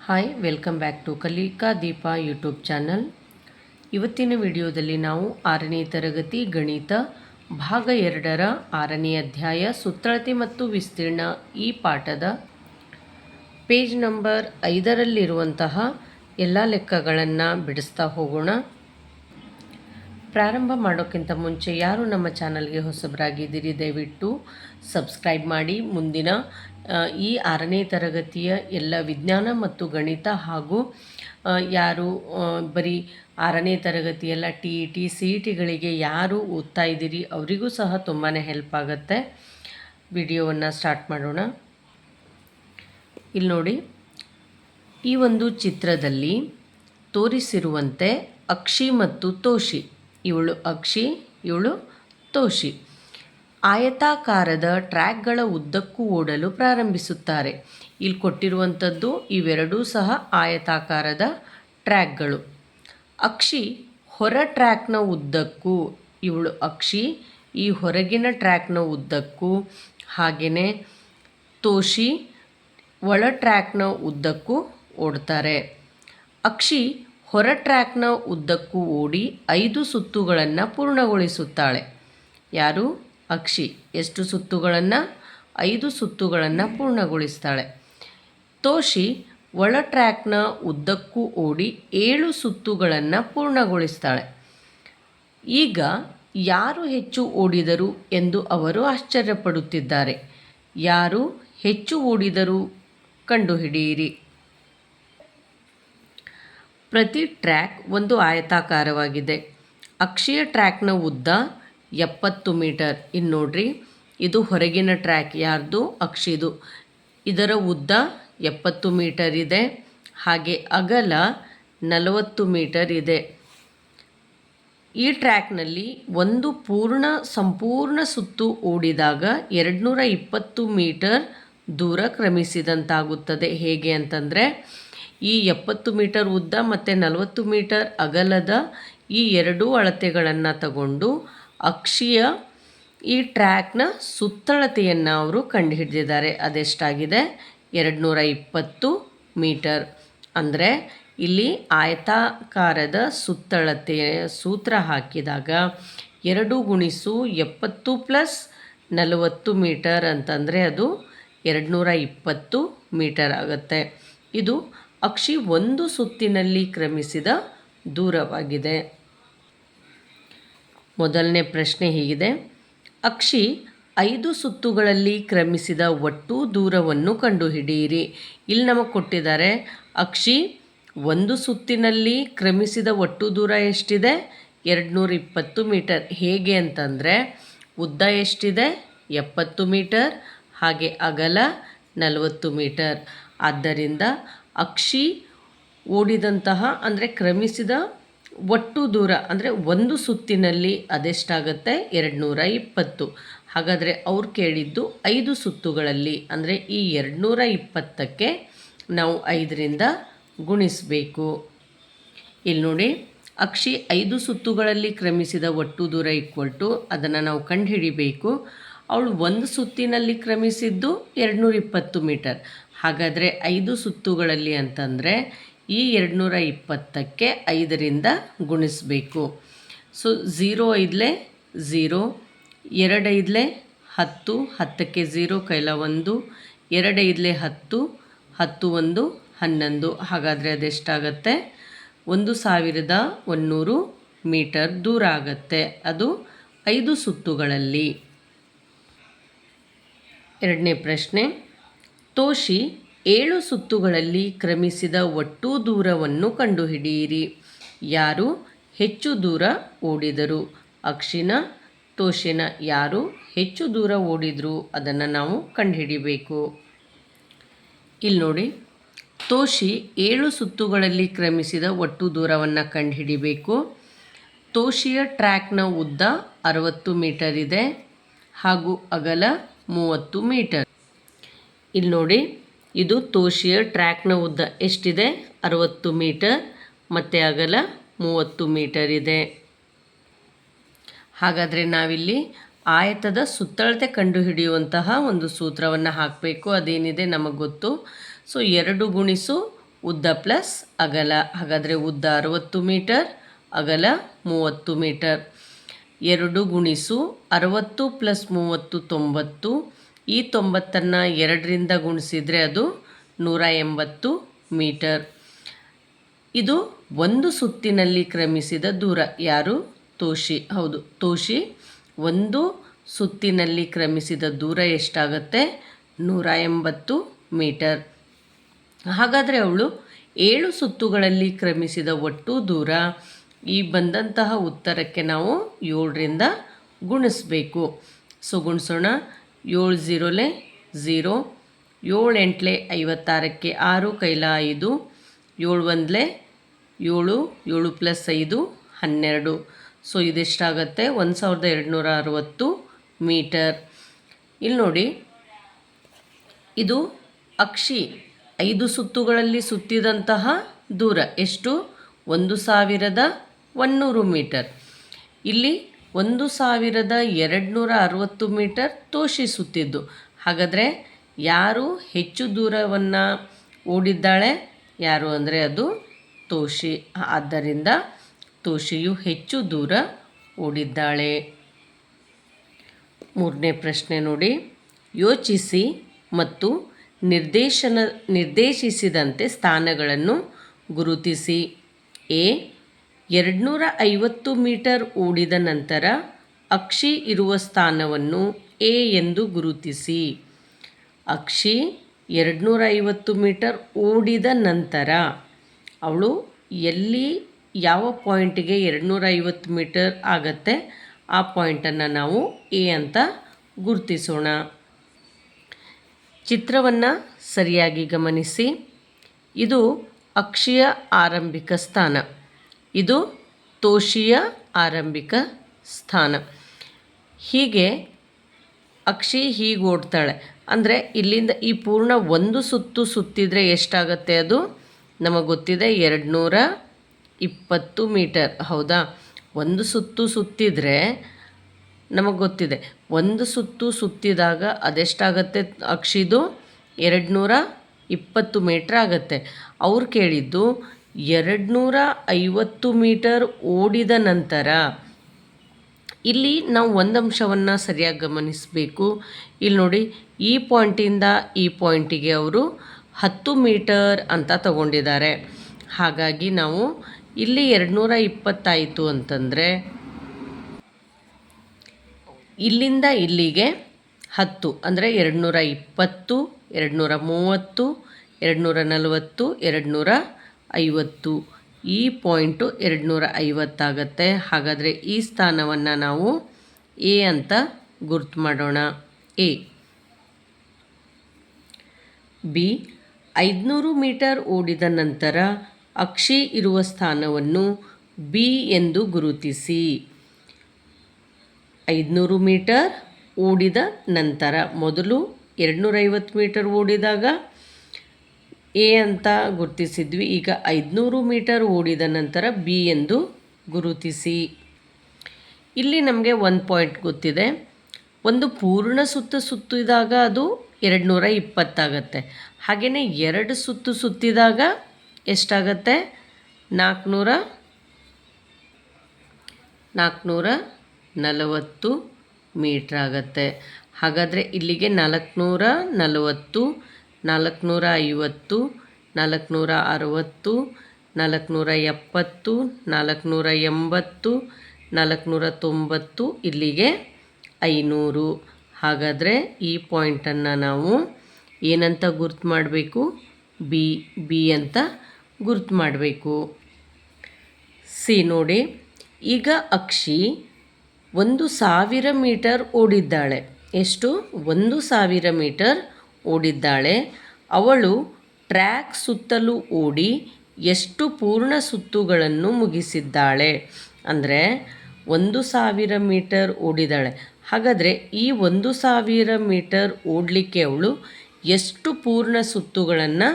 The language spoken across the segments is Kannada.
ಹಾಯ್ ವೆಲ್ಕಮ್ ಬ್ಯಾಕ್ ಟು ಕಲಿಕಾ ದೀಪ ಯೂಟ್ಯೂಬ್ ಚಾನಲ್ ಇವತ್ತಿನ ವಿಡಿಯೋದಲ್ಲಿ ನಾವು ಆರನೇ ತರಗತಿ ಗಣಿತ ಭಾಗ ಎರಡರ ಆರನೇ ಅಧ್ಯಾಯ ಸುತ್ತಳತೆ ಮತ್ತು ವಿಸ್ತೀರ್ಣ ಈ ಪಾಠದ ಪೇಜ್ ನಂಬರ್ ಐದರಲ್ಲಿರುವಂತಹ ಎಲ್ಲ ಲೆಕ್ಕಗಳನ್ನು ಬಿಡಿಸ್ತಾ ಹೋಗೋಣ. ಪ್ರಾರಂಭ ಮಾಡೋಕ್ಕಿಂತ ಮುಂಚೆ ಯಾರು ನಮ್ಮ ಚಾನಲ್ಗೆ ಹೊಸಬರಾಗಿದ್ದೀರಿ, ದಯವಿಟ್ಟು ಸಬ್ಸ್ಕ್ರೈಬ್ ಮಾಡಿ. ಮುಂದಿನ ಈ ಆರನೇ ತರಗತಿಯ ಎಲ್ಲ ವಿಜ್ಞಾನ ಮತ್ತು ಗಣಿತ ಹಾಗೂ ಯಾರು ಬರೀ ಆರನೇ ತರಗತಿಯೆಲ್ಲ, T E T, C E ಟಿಗಳಿಗೆ ಯಾರು ಓದ್ತಾ ಇದ್ದೀರಿ ಅವರಿಗೂ ಸಹ ತುಂಬಾ ಹೆಲ್ಪ್ ಆಗುತ್ತೆ. ವಿಡಿಯೋವನ್ನು ಸ್ಟಾರ್ಟ್ ಮಾಡೋಣ. ಇಲ್ಲಿ ನೋಡಿ, ಈ ಒಂದು ಚಿತ್ರದಲ್ಲಿ ತೋರಿಸಿರುವಂತೆ ಅಕ್ಷಿ ಮತ್ತು ತೋಷಿ. ಇವಳು ಅಕ್ಷಿ, ಇವಳು ತೋಷಿ. ಆಯತಾಕಾರದ ಟ್ರ್ಯಾಕ್ಗಳ ಉದ್ದಕ್ಕೂ ಓಡಲು ಪ್ರಾರಂಭಿಸುತ್ತಾರೆ. ಇಲ್ಲಿ ಕೊಟ್ಟಿರುವಂಥದ್ದು ಇವೆರಡೂ ಸಹ ಆಯತಾಕಾರದ ಟ್ರ್ಯಾಕ್ಗಳು. ಅಕ್ಷಿ ಹೊರ ಟ್ರ್ಯಾಕ್ನ ಉದ್ದಕ್ಕೂ, ಇವಳು ಅಕ್ಷಿ ಈ ಹೊರಗಿನ ಟ್ರ್ಯಾಕ್ನ ಉದ್ದಕ್ಕೂ, ಹಾಗೆಯೇ ತೋಷಿ ಒಳ ಟ್ರ್ಯಾಕ್ನ ಉದ್ದಕ್ಕೂ ಓಡ್ತಾರೆ. ಅಕ್ಷಿ ಹೊರ ಟ್ರ್ಯಾಕ್ನ ಉದ್ದಕ್ಕೂ ಓಡಿ ಐದು ಸುತ್ತುಗಳನ್ನು ಪೂರ್ಣಗೊಳಿಸುತ್ತಾಳೆ. ಯಾರು? ಅಕ್ಷಿ. ಎಷ್ಟು ಸುತ್ತುಗಳನ್ನು? ಐದು ಸುತ್ತುಗಳನ್ನು ಪೂರ್ಣಗೊಳಿಸ್ತಾಳೆ. ತೋಷಿ ಒಳ ಟ್ರ್ಯಾಕ್ನ ಉದ್ದಕ್ಕೂ ಓಡಿ ಏಳು ಸುತ್ತುಗಳನ್ನು ಪೂರ್ಣಗೊಳಿಸ್ತಾಳೆ. ಈಗ ಯಾರು ಹೆಚ್ಚು ಓಡಿದರು ಎಂದು ಅವರು ಆಶ್ಚರ್ಯಪಡುತ್ತಿದ್ದಾರೆ. ಯಾರು ಹೆಚ್ಚು ಓಡಿದರು ಕಂಡುಹಿಡಿಯಿರಿ. ಪ್ರತಿ ಟ್ರ್ಯಾಕ್ ಒಂದು ಆಯತಾಕಾರವಾಗಿದೆ. ಅಕ್ಷೀಯ ಟ್ರ್ಯಾಕ್ನ ಉದ್ದ ಎಪ್ಪತ್ತು ಮೀಟರ್. ಇನ್ನು ನೋಡ್ರಿ, ಇದು ಹೊರಗಿನ ಟ್ರ್ಯಾಕ್ ಯಾರ್ದು? ಅಕ್ಷಿದು. ಇದರ ಉದ್ದ ಎಪ್ಪತ್ತು ಮೀಟರ್ ಇದೆ. ಹಾಗೆ ಅಗಲ ನಲವತ್ತು ಮೀಟರ್ ಇದೆ. ಈ ಟ್ರ್ಯಾಕ್ನಲ್ಲಿ ಒಂದು ಪೂರ್ಣ, ಸಂಪೂರ್ಣ ಸುತ್ತು ಓಡಿದಾಗ ಎರಡುನೂರ ಇಪ್ಪತ್ತು ಮೀಟರ್ ದೂರ ಕ್ರಮಿಸಿದಂತಾಗುತ್ತದೆ. ಹೇಗೆ ಅಂತಂದರೆ ಈ ಎಪ್ಪತ್ತು ಮೀಟರ್ ಉದ್ದ ಮತ್ತು ನಲವತ್ತು ಮೀಟರ್ ಅಗಲದ ಈ ಎರಡೂ ಅಳತೆಗಳನ್ನು ತಗೊಂಡು ಅಕ್ಷಿಯ ಈ ಟ್ರ್ಯಾಕ್ನ ಸುತ್ತಳತೆಯನ್ನು ಅವರು ಕಂಡುಹಿಡಿದಿದ್ದಾರೆ. ಅದೆಷ್ಟಾಗಿದೆ? ಎರಡುನೂರ ಇಪ್ಪತ್ತು ಮೀಟರ್. ಅಂದರೆ ಇಲ್ಲಿ ಆಯತಾಕಾರದ ಸುತ್ತಳತೆಯ ಸೂತ್ರ ಹಾಕಿದಾಗ ಎರಡು ಗುಣಿಸು ಎಪ್ಪತ್ತು ಪ್ಲಸ್ ನಲವತ್ತು ಮೀಟರ್ ಅಂತಂದರೆ ಅದು ಎರಡುನೂರ ಇಪ್ಪತ್ತು ಮೀಟರ್ ಆಗುತ್ತೆ. ಇದು ಅಕ್ಷಿ ಒಂದು ಸುತ್ತಿನಲ್ಲಿ ಕ್ರಮಿಸಿದ ದೂರವಾಗಿದೆ. ಮೊದಲನೇ ಪ್ರಶ್ನೆ ಹೀಗಿದೆ. ಅಕ್ಷಿ ಐದು ಸುತ್ತುಗಳಲ್ಲಿ ಕ್ರಮಿಸಿದ ಒಟ್ಟು ದೂರವನ್ನು ಕಂಡುಹಿಡಿಯಿರಿ. ಇಲ್ಲಿ ನಮಗೆ ಕೊಟ್ಟಿದ್ದಾರೆ, ಅಕ್ಷಿ ಒಂದು ಸುತ್ತಿನಲ್ಲಿ ಕ್ರಮಿಸಿದ ಒಟ್ಟು ದೂರ ಎಷ್ಟಿದೆ? ಎರಡುನೂರ ಇಪ್ಪತ್ತು ಮೀಟರ್. ಹೇಗೆ ಅಂತಂದರೆ, ಉದ್ದ ಎಷ್ಟಿದೆ? ಎಪ್ಪತ್ತು ಮೀಟರ್. ಹಾಗೆ ಅಗಲ ನಲವತ್ತು ಮೀಟರ್. ಆದ್ದರಿಂದ ಅಕ್ಷಿ ಓಡಿದಂತಹ, ಅಂದರೆ ಕ್ರಮಿಸಿದ ಒಟ್ಟು ದೂರ, ಅಂದರೆ ಒಂದು ಸುತ್ತಿನಲ್ಲಿ ಅದೆಷ್ಟಾಗುತ್ತೆ? ಎರಡುನೂರ ಇಪ್ಪತ್ತು ಹಾಗಾದರೆ ಅವ್ರು ಕೇಳಿದ್ದು ಐದು ಸುತ್ತುಗಳಲ್ಲಿ, ಅಂದರೆ ಈ ಎರಡುನೂರ ಇಪ್ಪತ್ತಕ್ಕೆ ನಾವು ಐದರಿಂದ ಗುಣಿಸಬೇಕು. ಇಲ್ಲಿ ನೋಡಿ, ಅಕ್ಷಿ ಐದು ಸುತ್ತುಗಳಲ್ಲಿ ಕ್ರಮಿಸಿದ ಒಟ್ಟು ದೂರ ಈಕ್ವಲ್ ಟು ಅದನ್ನು ನಾವು ಕಂಡುಹಿಡಿಬೇಕು. ಅವಳು ಒಂದು ಸುತ್ತಿನಲ್ಲಿ ಕ್ರಮಿಸಿದ್ದು ಎರಡುನೂರ ಇಪ್ಪತ್ತು ಮೀಟರ್. ಹಾಗಾದರೆ ಐದು ಸುತ್ತುಗಳಲ್ಲಿ ಅಂತಂದರೆ ಈ ಎರಡುನೂರ ಇಪ್ಪತ್ತಕ್ಕೆ ಐದರಿಂದ ಗುಣಿಸಬೇಕು. ಸೊ ಝೀರೋ ಐದಲೆ ಝೀರೋ ಎರಡು ಐದಲೇ ಹತ್ತು, ಹತ್ತಕ್ಕೆ ಝೀರೋ ಕೈಲ ಒಂದು, ಎರಡು ಐದಲೇ ಹತ್ತು ಹತ್ತು ಒಂದು ಹನ್ನೊಂದು. ಹಾಗಾದರೆ ಅದೆಷ್ಟಾಗತ್ತೆ? ಒಂದು ಸಾವಿರದ ಒನ್ನೂರು ಮೀಟರ್ ದೂರ ಆಗತ್ತೆ. ಅದು ಐದು ಸುತ್ತುಗಳಲ್ಲಿ. ಎರಡನೇ ಪ್ರಶ್ನೆ. ತೋಷಿ ಏಳು ಸುತ್ತುಗಳಲ್ಲಿ ಕ್ರಮಿಸಿದ ಒಟ್ಟು ದೂರವನ್ನು ಕಂಡುಹಿಡಿಯಿರಿ. ಯಾರು ಹೆಚ್ಚು ದೂರ ಓಡಿದರು? ಅಕ್ಷಿನ, ತೋಷಿನ ಯಾರು ಹೆಚ್ಚು ದೂರ ಓಡಿದರು? ಅದನ್ನು ನಾವು ಕಂಡುಹಿಡಿಬೇಕು. ಇಲ್ಲಿ ನೋಡಿ. ತೋಷಿ ಏಳು ಸುತ್ತುಗಳಲ್ಲಿ ಕ್ರಮಿಸಿದ ಒಟ್ಟು ದೂರವನ್ನು ಕಂಡುಹಿಡಿಬೇಕು. ತೋಷಿಯ ಟ್ರ್ಯಾಕ್ನ ಉದ್ದ ಅರವತ್ತು ಮೀಟರ್ ಇದೆ ಹಾಗೂ ಅಗಲ ಮೂವತ್ತು ಮೀಟರ್. ಇಲ್ಲಿ ನೋಡಿ, ಇದು ತೋಷಿಯ ಟ್ರ್ಯಾಕ್ನ ಉದ್ದ ಎಷ್ಟಿದೆ? ಅರವತ್ತು ಮೀಟರ್, ಮತ್ತು ಅಗಲ ಮೂವತ್ತು ಮೀಟರ್ ಇದೆ. ಹಾಗಾದರೆ ನಾವಿಲ್ಲಿ ಆಯತದ ಸುತ್ತಳತೆ ಕಂಡುಹಿಡಿಯುವಂತಹ ಒಂದು ಸೂತ್ರವನ್ನು ಹಾಕಬೇಕು. ಅದೇನಿದೆ ನಮಗೆ ಗೊತ್ತು? ಸೊ, ಎರಡು ಗುಣಿಸು ಉದ್ದ ಪ್ಲಸ್ ಅಗಲ. ಹಾಗಾದರೆ ಉದ್ದ ಅರವತ್ತು ಮೀಟರ್, ಅಗಲ ಮೂವತ್ತು ಮೀಟರ್. ಎರಡು ಗುಣಿಸು ಅರವತ್ತು ಪ್ಲಸ್ ಮೂವತ್ತು, ತೊಂಬತ್ತು. ಈ ತೊಂಬತ್ತನ್ನು ಎರಡರಿಂದ ಗುಣಿಸಿದರೆ ಅದು ನೂರ ಎಂಬತ್ತು ಮೀಟರ್. ಇದು ಒಂದು ಸುತ್ತಿನಲ್ಲಿ ಕ್ರಮಿಸಿದ ದೂರ. ಯಾರು? ತೋಷಿ. ಹೌದು, ತೋಷಿ. ಒಂದು ಸುತ್ತಿನಲ್ಲಿ ಕ್ರಮಿಸಿದ ದೂರ ಎಷ್ಟಾಗತ್ತೆ? ನೂರ ಎಂಬತ್ತು ಮೀಟರ್. ಹಾಗಾದರೆ ಅವಳು ಏಳು ಸುತ್ತುಗಳಲ್ಲಿ ಕ್ರಮಿಸಿದ ಒಟ್ಟು ದೂರ. ಈ ಬಂದಂತಹ ಉತ್ತರಕ್ಕೆ ನಾವು ಏಳರಿಂದ ಗುಣಿಸ್ಬೇಕು. ಸೊ, ಗುಣಿಸೋಣ. ಏಳು ಝೀರೋಲೆ ಝೀರೋ ಏಳು ಎಂಟ್ಲೆ ಐವತ್ತಾರಕ್ಕೆ ಆರು ಕೈಲ ಐದು, ಏಳು ಒಂದಲೆ ಏಳು ಏಳು ಪ್ಲಸ್ ಐದು, ಹನ್ನೆರಡು. ಸೊ, ಇದೆಷ್ಟಾಗತ್ತೆ? ಒಂದು ಸಾವಿರದ ಎರಡುನೂರ ಅರವತ್ತು ಮೀಟರ್. ಇಲ್ಲಿ ನೋಡಿ, ಇದು ಅಕ್ಷಿ ಐದು ಸುತ್ತುಗಳಲ್ಲಿ ಸುತ್ತಿದಂತಹ ದೂರ. ಎಷ್ಟು? ಒಂದು ಸಾವಿರದ ಒನ್ನೂರು ಮೀಟರ್. ಇಲ್ಲಿ ಒಂದು ಸಾವಿರದ ಎರಡುನೂರ ಅರವತ್ತು ಮೀಟರ್ ತೋಷಿಸುತ್ತಿದ್ದು. ಹಾಗಾದರೆ ಯಾರು ಹೆಚ್ಚು ದೂರವನ್ನು ಓಡಿದ್ದಾಳೆ? ಯಾರು ಅಂದರೆ ಅದು ತೋಷಿ. ಆದ್ದರಿಂದ ತೋಷಿಯು ಹೆಚ್ಚು ದೂರ ಓಡಿದ್ದಾಳೆ. ಮೂರನೇ ಪ್ರಶ್ನೆ ನೋಡಿ. ಯೋಚಿಸಿ ಮತ್ತು ನಿರ್ದೇಶನ ನಿರ್ದೇಶಿಸಿದಂತೆ ಸ್ಥಾನಗಳನ್ನು ಗುರುತಿಸಿ. ಎ. ಎರಡುನೂರ ಐವತ್ತು ಮೀಟರ್ ಓಡಿದ ನಂತರ ಅಕ್ಷಿ ಇರುವ ಸ್ಥಾನವನ್ನು ಎ ಎಂದು ಗುರುತಿಸಿ. ಅಕ್ಷಿ ಎರಡುನೂರ ಐವತ್ತು ಮೀಟರ್ ಓಡಿದ ನಂತರ ಅವಳು ಎಲ್ಲಿ, ಯಾವ ಪಾಯಿಂಟಿಗೆ ಎರಡುನೂರ ಐವತ್ತು ಮೀಟರ್ ಆಗತ್ತೆ, ಆ ಪಾಯಿಂಟನ್ನು ನಾವು ಎ ಅಂತ ಗುರುತಿಸೋಣ. ಚಿತ್ರವನ್ನು ಸರಿಯಾಗಿ ಗಮನಿಸಿ. ಇದು ಅಕ್ಷಿಯ ಆರಂಭಿಕ ಸ್ಥಾನ. ಇದು ತೋಷಿಯ ಆರಂಭಿಕ ಸ್ಥಾನ. ಹೀಗೆ ಅಕ್ಷಿ ಹೀಗೆ ಓಡ್ತಾಳೆ. ಅಂದರೆ ಇಲ್ಲಿಂದ ಈ ಪೂರ್ಣ ಒಂದು ಸುತ್ತು ಸುತ್ತಿದರೆ ಎಷ್ಟಾಗತ್ತೆ ಅದು? ನಮಗೆ ಗೊತ್ತಿದೆ ಎರಡು ನೂರ ಇಪ್ಪತ್ತು ಮೀಟರ್. ಹೌದಾ? ಒಂದು ಸುತ್ತು ಸುತ್ತಿದರೆ ನಮಗೆ ಗೊತ್ತಿದೆ. ಒಂದು ಸುತ್ತು ಸುತ್ತಿದಾಗ ಅದೆಷ್ಟಾಗತ್ತೆ ಅಕ್ಷಿದು? ಎರಡು ನೂರ ಇಪ್ಪತ್ತು ಮೀಟ್ರ್ ಆಗತ್ತೆ. ಅವ್ರು ಕೇಳಿದ್ದು ಎರಡು ನೂರ ಐವತ್ತು ಮೀಟರ್ ಓಡಿದ ನಂತರ ಇಲ್ಲಿ ನಾವು ಒಂದಂಶವನ್ನು ಸರಿಯಾಗಿ ಗಮನಿಸಬೇಕು. ಇಲ್ಲಿ ನೋಡಿ, ಈ ಪಾಯಿಂಟಿಂದ ಈ ಪಾಯಿಂಟಿಗೆ ಅವರು ಹತ್ತು ಮೀಟರ್ ಅಂತ ತಗೊಂಡಿದ್ದಾರೆ. ಹಾಗಾಗಿ ನಾವು ಇಲ್ಲಿ ಎರಡುನೂರ ಇಪ್ಪತ್ತಾಯಿತು ಅಂತಂದರೆ ಇಲ್ಲಿಂದ ಇಲ್ಲಿಗೆ ಹತ್ತು, ಅಂದರೆ ಎರಡುನೂರ ಇಪ್ಪತ್ತು ಎರಡುನೂರ ಮೂವತ್ತು ಎರಡುನೂರ ನಲವತ್ತು ಎರಡು ನೂರ ಐವತ್ತು. ಈ ಪಾಯಿಂಟು ಎರಡು ನೂರ ಐವತ್ತಾಗತ್ತೆ. ಹಾಗಾದರೆ ಈ ಸ್ಥಾನವನ್ನು ನಾವು ಎ ಅಂತ ಗುರ್ತು ಮಾಡೋಣ. ಎ. ಬಿ. ಐದುನೂರು ಮೀಟರ್ ಓಡಿದ ನಂತರ ಅಕ್ಷಿ ಇರುವ ಸ್ಥಾನವನ್ನು ಬಿ ಎಂದು ಗುರುತಿಸಿ. ಐದುನೂರು ಮೀಟರ್ ಓಡಿದ ನಂತರ ಮೊದಲು ಎರಡುನೂರೈವತ್ತು ಮೀಟರ್ ಓಡಿದಾಗ ಎ ಅಂತ ಗುರುತಿಸಿದ್ವಿ. ಈಗ ಐದುನೂರು ಮೀಟರ್ ಓಡಿದ ನಂತರ ಬಿ ಎಂದು ಗುರುತಿಸಿ. ಇಲ್ಲಿ ನಮಗೆ ಒಂದು ಪಾಯಿಂಟ್ ಗೊತ್ತಿದೆ. ಒಂದು ಪೂರ್ಣ ಸುತ್ತು ಸುತ್ತಿದಾಗ ಅದು ಎರಡು ನೂರ ಇಪ್ಪತ್ತಾಗತ್ತೆ. ಹಾಗೆಯೇ ಎರಡು ಸುತ್ತು ಸುತ್ತಿದಾಗ ಎಷ್ಟಾಗತ್ತೆ? ನಾಲ್ಕುನೂರ ನಾಲ್ಕುನೂರ ನಲವತ್ತು ಮೀಟ್ರ್ ಆಗುತ್ತೆ ಹಾಗಾದರೆ ಇಲ್ಲಿಗೆ ನಾಲ್ಕುನೂರ ನಲವತ್ತು ನಾಲ್ಕುನೂರ ಐವತ್ತು ನಾಲ್ಕುನೂರ ಅರವತ್ತು ನಾಲ್ಕುನೂರ ಎಪ್ಪತ್ತು ನಾಲ್ಕುನೂರ ಎಂಬತ್ತು ನಾಲ್ಕುನೂರ ತೊಂಬತ್ತು ಇಲ್ಲಿಗೆ ಐನೂರು. ಹಾಗಾದರೆ ಈ ಪಾಯಿಂಟನ್ನು ನಾವು ಏನಂತ ಗುರ್ತು ಮಾಡಬೇಕು? ಬಿ ಬಿ ಅಂತ ಗುರ್ತು ಮಾಡಬೇಕು. ಸಿ ನೋಡಿ. ಈಗ ಅಕ್ಷಿ ಒಂದು ಸಾವಿರ ಮೀಟರ್ ಓಡಿದ್ದಾಳೆ. ಎಷ್ಟು? ಒಂದು ಸಾವಿರ ಮೀಟರ್ ಓಡಿದ್ದಾಳೆ. ಅವಳು ಟ್ರ್ಯಾಕ್ ಸುತ್ತಲೂ ಓಡಿ ಎಷ್ಟು ಪೂರ್ಣ ಸುತ್ತುಗಳನ್ನು ಮುಗಿಸಿದ್ದಾಳೆ. ಅಂದರೆ ಒಂದು ಸಾವಿರ ಮೀಟರ್ ಓಡಿದಾಳೆ ಹಾಗಾದರೆ ಈ ಒಂದು ಸಾವಿರ ಮೀಟರ್ ಓಡಲಿಕ್ಕೆ ಅವಳು ಎಷ್ಟು ಪೂರ್ಣ ಸುತ್ತುಗಳನ್ನು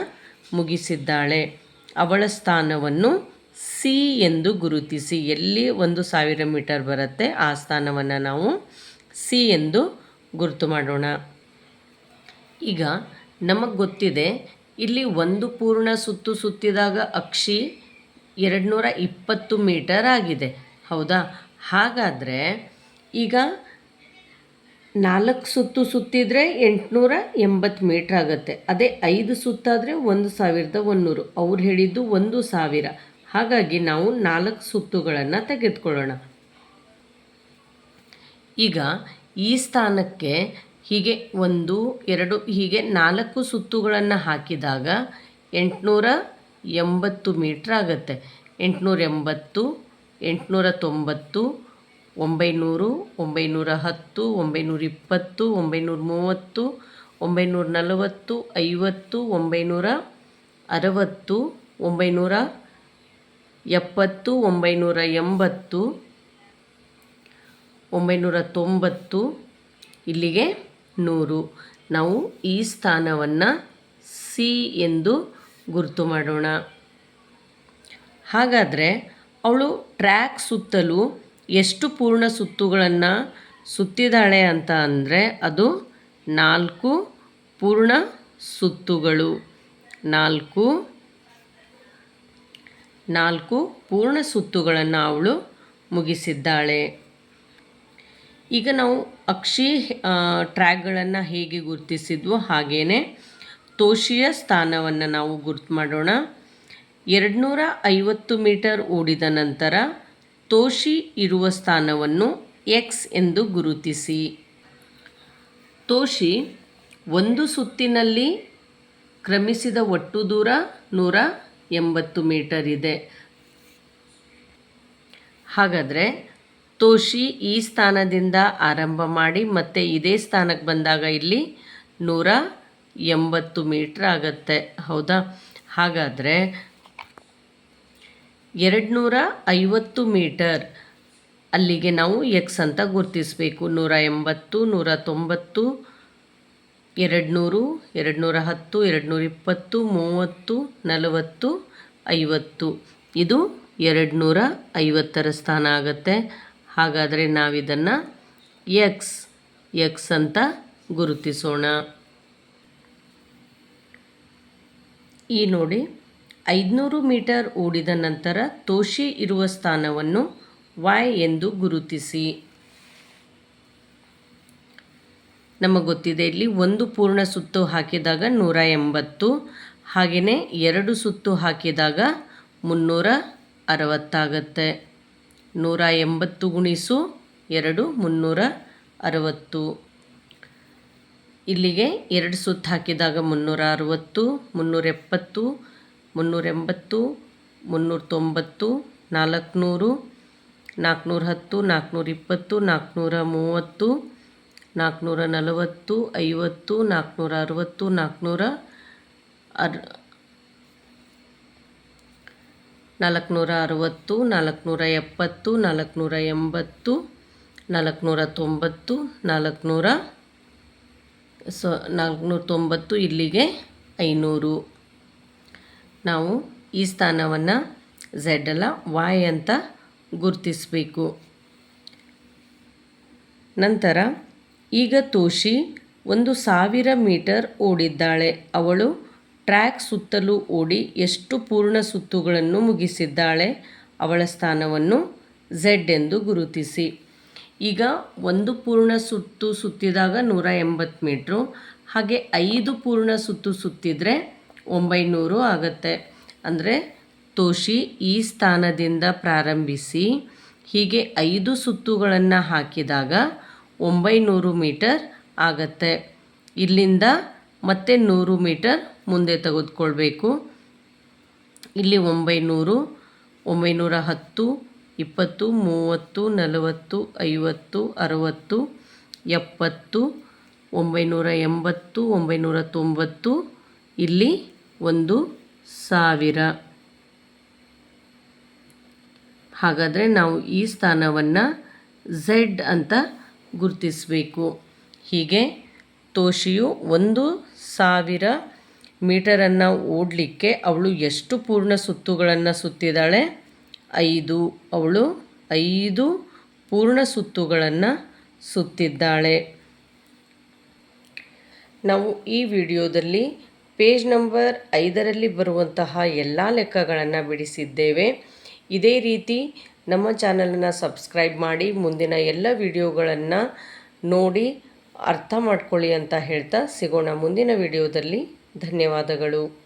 ಮುಗಿಸಿದ್ದಾಳೆ. ಅವಳ ಸ್ಥಾನವನ್ನು ಸಿ ಎಂದು ಗುರುತಿಸಿ. ಎಲ್ಲಿ ಒಂದು ಸಾವಿರ ಮೀಟರ್ ಬರುತ್ತೆ ಆ ಸ್ಥಾನವನ್ನು ನಾವು ಸಿ ಎಂದು ಗುರುತು ಮಾಡೋಣ. ಈಗ ನಮಗೆ ಗೊತ್ತಿದೆ, ಇಲ್ಲಿ ಒಂದು ಪೂರ್ಣ ಸುತ್ತು ಸುತ್ತಿದಾಗ ಅಕ್ಷಿ ಎರಡು ನೂರ ಇಪ್ಪತ್ತು ಮೀಟರ್ ಆಗಿದೆ. ಹೌದಾ? ಹಾಗಾದರೆ ಈಗ ನಾಲ್ಕು ಸುತ್ತು ಸುತ್ತಿದರೆ ಎಂಟುನೂರ ಎಂಬತ್ತು ಮೀಟ್ರ್ ಆಗುತ್ತೆ. ಅದೇ ಐದು ಸುತ್ತಾದರೆ ಒಂದು ಸಾವಿರದ ಒಂದುನೂರು. ಅವ್ರು ಹೇಳಿದ್ದು ಒಂದು ಸಾವಿರ. ಹಾಗಾಗಿ ನಾವು ನಾಲ್ಕು ಸುತ್ತುಗಳನ್ನು ತೆಗೆದುಕೊಳ್ಳೋಣ. ಈಗ ಈ ಸ್ಥಾನಕ್ಕೆ ಹೀಗೆ ಒಂದು, ಎರಡು, ಹೀಗೆ ನಾಲ್ಕು ಸುತ್ತುಗಳನ್ನು ಹಾಕಿದಾಗ ಎಂಟುನೂರ ಎಂಬತ್ತು ಮೀಟ್ರ್ ಆಗುತ್ತೆ. ಎಂಟುನೂರ ಎಂಬತ್ತು, ಎಂಟುನೂರ ತೊಂಬತ್ತು, ಒಂಬೈನೂರು, ಒಂಬೈನೂರ ಹತ್ತು, ಒಂಬೈನೂರ ಇಪ್ಪತ್ತು, ಒಂಬೈನೂರ ಮೂವತ್ತು, ಒಂಬೈನೂರ ನಲವತ್ತು, ಐವತ್ತು, ಒಂಬೈನೂರ ಅರವತ್ತು, ಒಂಬೈನೂರ ಎಪ್ಪತ್ತು, ಒಂಬೈನೂರ ಎಂಬತ್ತು, ಒಂಬೈನೂರ ತೊಂಬತ್ತು, ಇಲ್ಲಿಗೆ ನೂರು. ನಾವು ಈ ಸ್ಥಾನವನ್ನು ಸಿ ಎಂದು ಗುರುತು ಮಾಡೋಣ. ಹಾಗಾದರೆ ಅವಳು ಟ್ರ್ಯಾಕ್ ಸುತ್ತಲೂ ಎಷ್ಟು ಪೂರ್ಣ ಸುತ್ತುಗಳನ್ನು ಸುತ್ತಿದ್ದಾಳೆ ಅಂತ ಅಂದರೆ ಅದು ನಾಲ್ಕು ಪೂರ್ಣ ಸುತ್ತುಗಳು. ನಾಲ್ಕು ನಾಲ್ಕು ಪೂರ್ಣ ಸುತ್ತುಗಳನ್ನು ಅವಳು ಮುಗಿಸಿದ್ದಾಳೆ. ಈಗ ನಾವು ಅಕ್ಷಿ ಟ್ರ್ಯಾಕ್ಗಳನ್ನು ಹೇಗೆ ಗುರುತಿಸಿದ್ವೋ ಹಾಗೆಯೇ ತೋಷಿಯ ಸ್ಥಾನವನ್ನು ನಾವು ಗುರುತು ಮಾಡೋಣ. ಎರಡುನೂರ ಐವತ್ತು ಮೀಟರ್ ಓಡಿದ ನಂತರ ತೋಷಿ ಇರುವ ಸ್ಥಾನವನ್ನು ಎಕ್ಸ್ ಎಂದು ಗುರುತಿಸಿ. ತೋಷಿ ಒಂದು ಸುತ್ತಿನಲ್ಲಿ ಕ್ರಮಿಸಿದ ಒಟ್ಟು ದೂರ ನೂರ ಎಂಬತ್ತು ಮೀಟರ್ ಇದೆ. ಹಾಗಾದರೆ ತೋಷಿ ಈ ಸ್ಥಾನದಿಂದ ಆರಂಭ ಮಾಡಿ ಮತ್ತೆ ಇದೇ ಸ್ಥಾನಕ್ಕೆ ಬಂದಾಗ ಇಲ್ಲಿ ನೂರ ಎಂಬತ್ತು ಮೀಟ್ರ್ ಆಗತ್ತೆ. ಹೌದಾ? ಹಾಗಾದರೆ ಎರಡುನೂರ ಐವತ್ತು ಮೀಟರ್ ಅಲ್ಲಿಗೆ ನಾವು ಎಕ್ಸ್ ಅಂತ ಗುರುತಿಸಬೇಕು. ನೂರ ಎಂಬತ್ತು, ನೂರ ತೊಂಬತ್ತು, ಎರಡುನೂರು, ಎರಡುನೂರ ಎರಡು ನೂರ ಹತ್ತು, ಎರಡುನೂರ ಇಪ್ಪತ್ತು, ಮೂವತ್ತು, ನಲವತ್ತು, ಐವತ್ತು. ಇದು ಎರಡುನೂರ ಐವತ್ತರ ಸ್ಥಾನ ಆಗುತ್ತೆ. ಹಾಗಾದರೆ ನಾವಿದನ್ನು ಎಕ್ಸ್ ಎಕ್ಸ್ ಅಂತ ಗುರುತಿಸೋಣ. ಈ ನೋಡಿ, ಐದುನೂರು ಮೀಟರ್ ಓಡಿದ ನಂತರ ತೋಷಿ ಇರುವ ಸ್ಥಾನವನ್ನು ವಾಯ್ ಎಂದು ಗುರುತಿಸಿ. ನಮಗೆ ಗೊತ್ತಿದೆ, ಇಲ್ಲಿ ಒಂದು ಪೂರ್ಣ ಸುತ್ತು ಹಾಕಿದಾಗ ನೂರ ಎಂಬತ್ತು ಹಾಗೆಯೇ ಎರಡು ಸುತ್ತು ಹಾಕಿದಾಗ ಮುನ್ನೂರ ಅರವತ್ತಾಗತ್ತೆ. ನೂರ ಎಂಬತ್ತು ಗುಣಿಸು ಎರಡು ಮುನ್ನೂರ ಅರವತ್ತು. ಇಲ್ಲಿಗೆ ಎರಡು ಸುತ್ತು ಹಾಕಿದಾಗ ಮುನ್ನೂರ ಅರವತ್ತು, ಮುನ್ನೂರ ಎಪ್ಪತ್ತು, ಮುನ್ನೂರ ಎಂಬತ್ತು, ಮುನ್ನೂರ ತೊಂಬತ್ತು, ನಾಲ್ಕುನೂರು, ನಾಲ್ಕುನೂರ ಹತ್ತು, ನಾಲ್ಕುನೂರ ಇಪ್ಪತ್ತು, ನಾಲ್ಕುನೂರ ಮೂವತ್ತು, ನಾಲ್ಕುನೂರ ನಲವತ್ತು, ಐವತ್ತು, ನಾಲ್ಕುನೂರ ಅರವತ್ತು, ನಾಲ್ಕುನೂರ ಅರ್ ನಾಲ್ಕುನೂರ ಅರವತ್ತು ನಾಲ್ಕುನೂರ ಎಪ್ಪತ್ತು ನಾಲ್ಕುನೂರ ಎಂಬತ್ತು ನಾಲ್ಕುನೂರ ತೊಂಬತ್ತು ನಾಲ್ಕುನೂರ ಸೊ ನಾಲ್ಕುನೂರ ತೊಂಬತ್ತು ಇಲ್ಲಿಗೆ ಐನೂರು. ನಾವು ಈ ಸ್ಥಾನವನ್ನು ಝೆಡ್ ಅಲ್ಲ ವಾಯ್ ಅಂತ ಗುರುತಿಸಬೇಕು. ನಂತರ ಈಗ ತೋಷಿ ಒಂದು ಸಾವಿರ ಮೀಟರ್ ಓಡಿದ್ದಾಳೆ. ಅವಳು ಟ್ರ್ಯಾಕ್ ಸುತ್ತಲೂ ಓಡಿ ಎಷ್ಟು ಪೂರ್ಣ ಸುತ್ತುಗಳನ್ನು ಮುಗಿಸಿದ್ದಾಳೆ ಅವಳ ಸ್ಥಾನವನ್ನು ಝೆಡ್ ಎಂದು ಗುರುತಿಸಿ. ಈಗ ಒಂದು ಪೂರ್ಣ ಸುತ್ತು ಸುತ್ತಿದಾಗ ನೂರ ಎಂಬತ್ತು ಮೀಟ್ರು, ಹಾಗೆ ಐದು ಪೂರ್ಣ ಸುತ್ತು ಸುತ್ತಿದರೆ ಒಂಬೈನೂರು ಆಗುತ್ತೆ. ಅಂದರೆ ತೋಷಿ ಈ ಸ್ಥಾನದಿಂದ ಪ್ರಾರಂಭಿಸಿ ಹೀಗೆ ಐದು ಸುತ್ತುಗಳನ್ನು ಹಾಕಿದಾಗ ಒಂಬೈನೂರು ಮೀಟರ್ ಆಗತ್ತೆ. ಇಲ್ಲಿಂದ ಮತ್ತೆ ನೂರು ಮೀಟರ್ ಮುಂದೆ ತೆಗೆದುಕೊಳ್ಬೇಕು. ಇಲ್ಲಿ ಒಂಬೈನೂರು, ಒಂಬೈನೂರ ಹತ್ತು, ಇಪ್ಪತ್ತು, ಮೂವತ್ತು, ನಲವತ್ತು, ಐವತ್ತು, ಅರವತ್ತು, ಎಪ್ಪತ್ತು, ಒಂಬೈನೂರ ಎಂಬತ್ತು, ಒಂಬೈನೂರ ತೊಂಬತ್ತು, ಇಲ್ಲಿ ಒಂದು ಸಾವಿರ. ಹಾಗಾದರೆ ನಾವು ಈ ಸ್ಥಾನವನ್ನು ಝೆಡ್ ಅಂತ ಗುರುತಿಸಬೇಕು. ಹೀಗೆ ತೋಷಿಯು ಒಂದು ಸಾವಿರ ಮೀಟರನ್ನು ಓಡಲಿಕ್ಕೆ ಅವಳು ಎಷ್ಟು ಪೂರ್ಣ ಸುತ್ತುಗಳನ್ನು ಸುತ್ತಿದ್ದಾಳೆ? ಐದು. ಅವಳು ಐದು ಪೂರ್ಣ ಸುತ್ತುಗಳನ್ನು ಸುತ್ತಿದ್ದಾಳೆ. ನಾವು ಈ ವಿಡಿಯೋದಲ್ಲಿ ಪೇಜ್ ನಂಬರ್ ಐದರಲ್ಲಿ ಬರುವಂತಹ ಎಲ್ಲ ಲೆಕ್ಕಗಳನ್ನು ಬಿಡಿಸಿದ್ದೇವೆ. ಇದೇ ರೀತಿ ನಮ್ಮ ಚಾನಲನ್ನು ಸಬ್ಸ್ಕ್ರೈಬ್ ಮಾಡಿ ಮುಂದಿನ ಎಲ್ಲ ವಿಡಿಯೋಗಳನ್ನು ನೋಡಿ ಅರ್ಥ ಮಾಡ್ಕೊಳ್ಳಿ ಅಂತ ಹೇಳ್ತಾ ಸಿಗೋಣ ಮುಂದಿನ ವಿಡಿಯೋದಲ್ಲಿ. ಧನ್ಯವಾದಗಳು.